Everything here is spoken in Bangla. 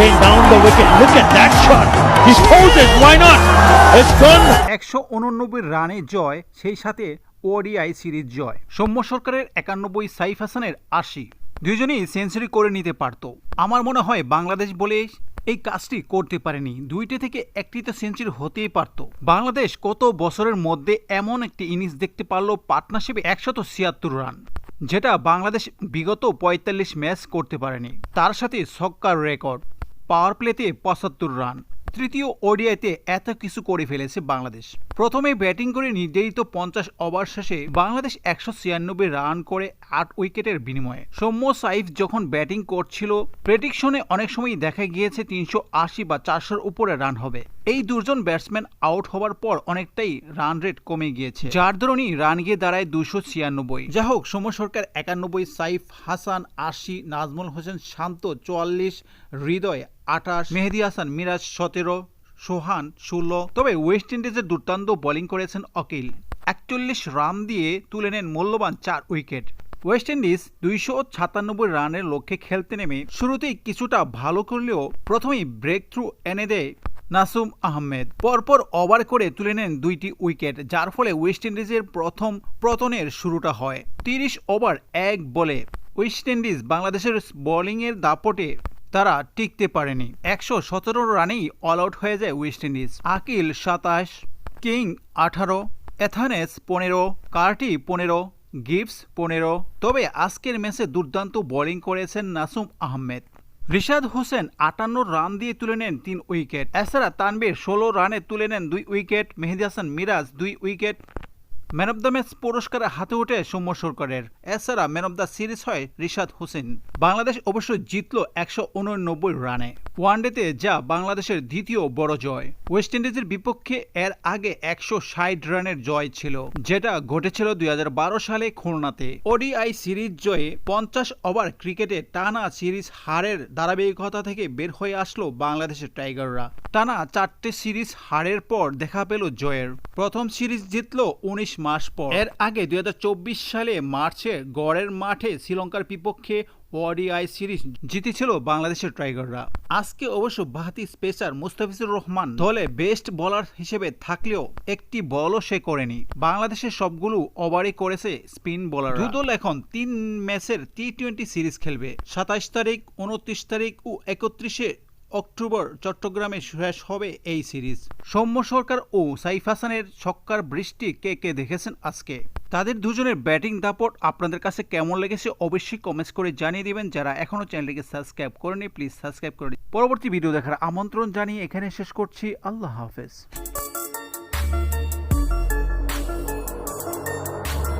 came down the wicket. Look at that shot. Pulled it. Why not? It's gone. একশো উননব্বই রানে জয়, সেই সাথে ওডিআই সিরিজ জয় সৌম্য সরকারের একানব্বই সাইফ হাসানের আশি দুজনেই সেঞ্চুরি করে নিতে পারত আমার মনে হয় বাংলাদেশ বলে এই কাজটি করতে পারেনি দুইটি থেকে একটি তো সেঞ্চুরি হতেই পারত বাংলাদেশ কত বছরের মধ্যে এমন একটি ইনিংস দেখতে পারল পার্টনারশিপে একশত ছিয়াত্তর রান, যেটা বাংলাদেশ বিগত পঁয়তাল্লিশ ম্যাচ করতে পারেনি তার সাথে ছক্কার রেকর্ড পাওয়ার প্লেতে পঁচাত্তর রান। তৃতীয় ওডিআইতে এত কিছু করে ফেলেছে বাংলাদেশ। প্রথমে ব্যাটিং করে নির্ধারিত পঞ্চাশ ওভার শেষে বাংলাদেশ একশো ছিয়ানব্বই রান করে আট উইকেটের বিনিময়ে। সৌম্য সাইফ যখন ব্যাটিং করছিল প্রেডিকশনে অনেক সময় দেখা গিয়েছে তিনশো আশি বা চারশোর উপরে রান হবে। এই দুজন ব্যাটসম্যান আউট হওয়ার পর অনেকটাই রান রেট কমে গিয়েছে। যার দরুনই রান গিয়ে দাঁড়ায় দুশো ছিয়ানব্বই। যা হোক, সৌম্য সরকার একানব্বই, সাইফ হাসান আশি, নাজমুল হোসেন শান্ত চুয়াল্লিশ, হৃদয় আঠাশ, মেহেদি হাসান মিরাজ সতেরো, সোহান ষোলো। তবে ওয়েস্ট ইন্ডিজের দুর্দান্ত বোলিং করেছেন অকিল। একচল্লিশ রান দিয়ে তুলে নেন মূল্যবান চার উইকেট। ওয়েস্ট ইন্ডিজ দুইশো সাতানব্বই রানের লক্ষ্যে খেলতে নেমে শুরুতেই কিছুটা ভালো করলেও প্রথমেই ব্রেক থ্রু এনে দেয় নাসুম আহমেদ। পরপর ওভার করে তুলে নেন দুইটি উইকেট, যার ফলে ওয়েস্ট ইন্ডিজের প্রথম পতনের শুরুটা হয়। তিরিশ ওভার, এক বলে। ওয়েস্ট ইন্ডিজ বাংলাদেশের বোলিংয়ের দাপটে তারা টিকতে পারেনি। একশো সতেরো রানেই অল আউট হয়ে যায় ওয়েস্ট ইন্ডিজ। আকিল সাতাশ, কিং আঠারো, এথানেস পনেরো, কার্টি পনেরো, গিবস পনেরো। তবে আজকের ম্যাচে দুর্দান্ত বোলিং করেছেন নাসুম আহমেদ। রিশাদ হোসেন আটান্ন রান দিয়ে তুলে নেন তিন উইকেট। এছাড়া তানবীর ষোলো রানে তুলে নেন দুই উইকেট। মেহেদি হাসান মিরাজ দুই wicket. Man of the match পুরস্কারে হাতে ওঠে সৌম্য সরকারের। এছাড়া ম্যান অব দ্য সিরিজ হয় রিশাদ হোসেন। বাংলাদেশ অবশ্য জিতল একশো উননব্বই রানে। ওয়ানডেতে যা বাংলাদেশের দ্বিতীয় বড় জয়। ওয়েস্ট ইন্ডিজের বিপক্ষে এর আগে একশো ষাট রানের জয় ছিল, যেটা ঘটেছিল দুই হাজার বারো সালে খুলনাতে। ওডিআই সিরিজ জয়ে পঞ্চাশ ওভার ক্রিকেটে টানা সিরিজ হারের ধারাবাহিকতা থেকে বের হয়ে আসলো বাংলাদেশের টাইগাররা। টানা চারটে সিরিজ হারের পর দেখা পেল জয়ের। প্রথম সিরিজ জিতলো উনিশ মাস পর। এর আগে দুই হাজার চব্বিশ সালে মার্চে গড়ের মাঠে শ্রীলঙ্কার বিপক্ষে ওডিআই সিরিজ জিতেছিল বাংলাদেশের টাইগাররা। আজকে অবশ্য বাহাতি স্পেসার মুস্তাফিজুর রহমান দলে বেস্ট বলার হিসেবে থাকলেও একটি বলও সে করেনি। বাংলাদেশের সবগুলো ওভারই করেছে স্পিন বোলার দুদল এখন তিন ম্যাচের টি টোয়েন্টি সিরিজ খেলবে। সাতাইশ তারিখ, উনত্রিশ তারিখ ও একত্রিশে অক্টোবর চট্টগ্রামে শেষ হবে এই সিরিজ। সৌম্য সরকার ও সাইফ হাসানের ছক্কার বৃষ্টি কে কে দেখেছেন আজকে? তাদের দুজনের ব্যাটিং দাপট আপনাদের কাছে কেমন লেগেছে অবশ্যই কমেন্টস করে জানিয়ে দিবেন। যারা এখনও চ্যানেলটিকে সাবস্ক্রাইব করেনি প্লিজ সাবস্ক্রাইব করে। পরবর্তী ভিডিও দেখার আমন্ত্রণ জানিয়ে এখানে শেষ করছি। আল্লাহ হাফেজ।